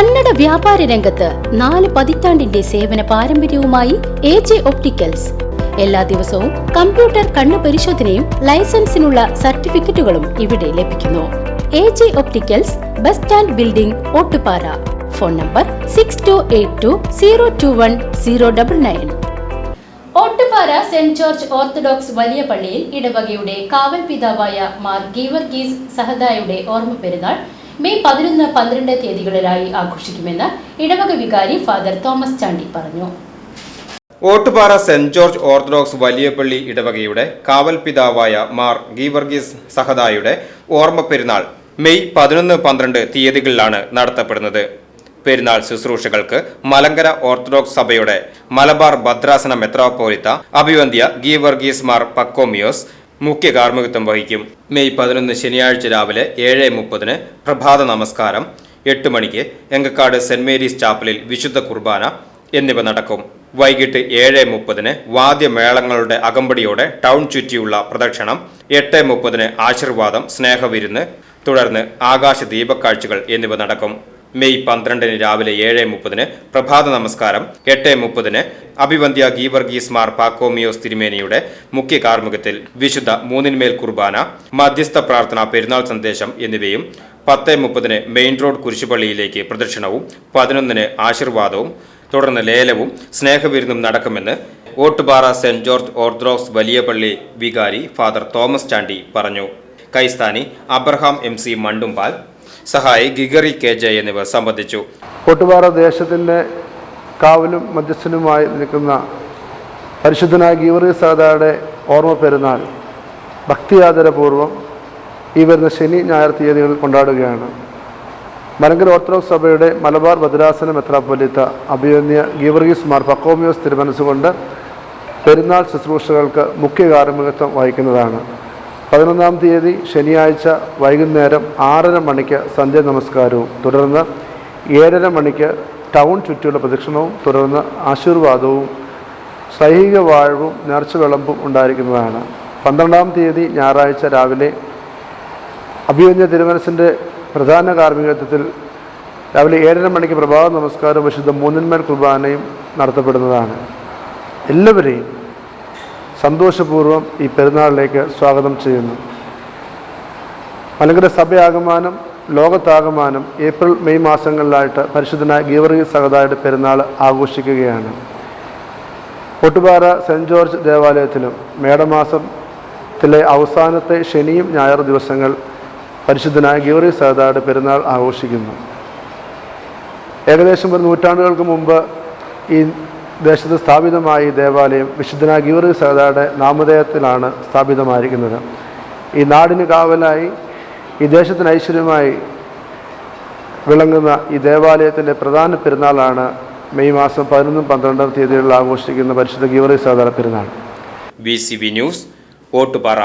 കന്നഡ വ്യാപാര രംഗത്ത് നാല് പതിറ്റാണ്ടിന്റെ സേവന പാരമ്പര്യവുമായി എ ജെ ഒപ്റ്റിക്കൽസ്. എല്ലാ ദിവസവും കമ്പ്യൂട്ടർ കണ്ണു പരിശോധനയും ലൈസൻസിനുള്ള സർട്ടിഫിക്കറ്റുകളും ഇവിടെ ലഭിക്കുന്നു. A J opticals bus stand building Ottupara. Phone number six two eight two zero two one zero double nine Ottupara saint George orthodox വലിയ പള്ളിയിൽ ഇടവകയുടെ കാവൽ പിതാവായ മാർ ഗീവർഗീസ് സഹദായുടെ ഓർമ്മ പെരുന്നാൾ മെയ് പതിനൊന്ന് പന്ത്രണ്ട് തീയതികളിലായി ആഘോഷിക്കുമെന്ന് ഇടവക വികാരി ഫാദർ തോമസ് ചാണ്ടി പറഞ്ഞു. ഓട്ടുപാറ സെന്റ് ജോർജ് ഓർത്തഡോക്സ് വലിയപള്ളി ഇടവകയുടെ കാവൽ പിതാവായ മാർ ഗീവർഗീസ് സഹദായുടെ ഓർമ്മ പെരുന്നാൾ മെയ് പതിനൊന്ന് പന്ത്രണ്ട് തീയതികളിലാണ് നടത്തപ്പെടുന്നത്. പെരുന്നാൾ ശുശ്രൂഷകൾക്ക് മലങ്കര ഓർത്തഡോക്സ് സഭയുടെ മലബാർ ഭദ്രാസന മെത്രാപ്പോലിത്ത അഭിവന്ധ്യ ഗീവർഗീസ് മാർ പക്കോമിയോസ് മുഖ്യ കാർമ്മികത്വം വഹിക്കും. മെയ് പതിനൊന്ന് ശനിയാഴ്ച രാവിലെ ഏഴ് മുപ്പതിന് പ്രഭാത നമസ്കാരം എട്ട് മണിക്ക് എങ്കക്കാട് സെന്റ് മേരീസ് ചാപ്പലിൽ വിശുദ്ധ കുർബാന എന്നിവ നടക്കും. വൈകിട്ട് ഏഴ് മുപ്പതിന് വാദ്യമേളങ്ങളുടെ അകമ്പടിയോടെ ടൗൺ ചുറ്റിയുള്ള പ്രദക്ഷിണം എട്ട് മുപ്പതിന് ആശീർവാദം സ്നേഹവിരുന്ന് തുടർന്ന് ആകാശ ദീപക്കാഴ്ചകൾ എന്നിവ നടക്കും. മെയ് പന്ത്രണ്ടിന് രാവിലെ ഏഴ് മുപ്പതിന് പ്രഭാത നമസ്കാരം എട്ട് മുപ്പതിന് അഭിവന്ധ്യ ഗീവർഗീസ് മാർ പാക്കോമിയോസ് തിരുമേനിയുടെ മുഖ്യ കാർമ്മികത്തിൽ വിശുദ്ധ മൂന്നിന്മേൽ കുർബാന മധ്യസ്ഥ പ്രാർത്ഥന പെരുന്നാൾ സന്ദേശം എന്നിവയും പത്ത് മുപ്പതിന് മെയിൻ റോഡ് കുരിശുപള്ളിയിലേക്ക് പ്രദക്ഷിണവും പതിനൊന്നിന് ആശീർവാദവും തുടർന്ന് ലേലവും സ്നേഹവിരുന്നും നടക്കുമെന്ന് ഓട്ടുപാറ സെന്റ് ജോർജ് ഓർത്തഡോക്സ് വലിയ പള്ളി വികാരി ഫാദർ തോമസ് ചാണ്ടി പറഞ്ഞു. കൈസ്ഥാനി അബ്രഹാം എം സി മണ്ടുംപാൽ സഹായി ഗിഗറി കെ ജെ എന്നിവർ സംബന്ധിച്ചു. കൊട്ടുപാറ ദേശത്തിന്റെ കാവലും മധ്യസ്ഥനുമായി നിൽക്കുന്ന പരിശുദ്ധനായ ഗീവറി സാദായുടെ ഓർമ്മ പെരുന്നാൾ ഭക്തിയാദരപൂർവം ഈ വരുന്ന ശനി ഞായർ തീയതികളിൽ കൊണ്ടാടുകയാണ്. മലങ്കര ഓർത്തഡോക്സ് സഭയുടെ മലബാർ ഭദ്രാസന മെത്രാപ്പൊലിത്ത അഭിയന്യ ഗീവർഗീസ് മാർ പക്കോമിയോസ് തിരുമനസ്സുകൊണ്ട് പെരുന്നാൾ ശുശ്രൂഷകൾക്ക് മുഖ്യ കാർമ്മികത്വം വഹിക്കുന്നതാണ്. പതിനൊന്നാം തീയതി ശനിയാഴ്ച വൈകുന്നേരം ആറര മണിക്ക് സന്ധ്യ നമസ്കാരവും. തുടർന്ന് ഏഴര മണിക്ക് ടൗൺ ചുറ്റുള്ള പ്രദക്ഷിണവും. തുടർന്ന് ആശീർവാദവും സൈഹിക വാഴവും നേർച്ച വിളമ്പും ഉണ്ടായിരിക്കുന്നതാണ്. പന്ത്രണ്ടാം തീയതി ഞായറാഴ്ച രാവിലെ അഭിമന്യ തിരുമനസിന്റെ പ്രധാന കാർമ്മികത്വത്തിൽ രാവിലെ ഏഴര മണിക്ക് പ്രഭാത നമസ്കാരവും വിശുദ്ധ മൂന്നിന്മേൽ കുർബാനയും നടത്തപ്പെടുന്നതാണ്. എല്ലാവരെയും സന്തോഷപൂർവം ഈ പെരുന്നാളിലേക്ക് സ്വാഗതം ചെയ്യുന്നു. മലങ്കര സഭയാകമാനം ലോകത്താകമാനം ഏപ്രിൽ മെയ് മാസങ്ങളിലായിട്ട് പരിശുദ്ധനായ ഗീവർഗി സഹതായുടെ പെരുന്നാൾ ആഘോഷിക്കുകയാണ്. ഒട്ടുപാറ സെന്റ് ജോർജ് ദേവാലയത്തിലും മേടമാസത്തിലെ അവസാനത്തെ ശനിയും ഞായർ ദിവസങ്ങൾ പരിശുദ്ധനായ ഗീവർഗി സഹതായുടെ പെരുന്നാൾ ആഘോഷിക്കുന്നു. ഏകദേശം ഒരു നൂറ്റാണ്ടുകൾക്ക് മുമ്പ് ഈ ദേശത്ത് സ്ഥാപിതമായ ഈ ദേവാലയം വിശുദ്ധനായ ഗീവർ സഹതായുടെ നാമധേയത്തിലാണ് സ്ഥാപിതമായിരിക്കുന്നത്. ഈ നാടിന് കാവലായി ഈ ദേശത്തിന് ഐശ്വര്യമായി വിളങ്ങുന്ന ഈ ദേവാലയത്തിന്റെ പ്രധാന പെരുന്നാളാണ് മെയ് മാസം പതിനൊന്നും പന്ത്രണ്ടാം തീയതികളിൽ ആഘോഷിക്കുന്ന പരിശുദ്ധ ഗീവർ സഹതാര പെരുന്നാൾ. V C B news Ottupara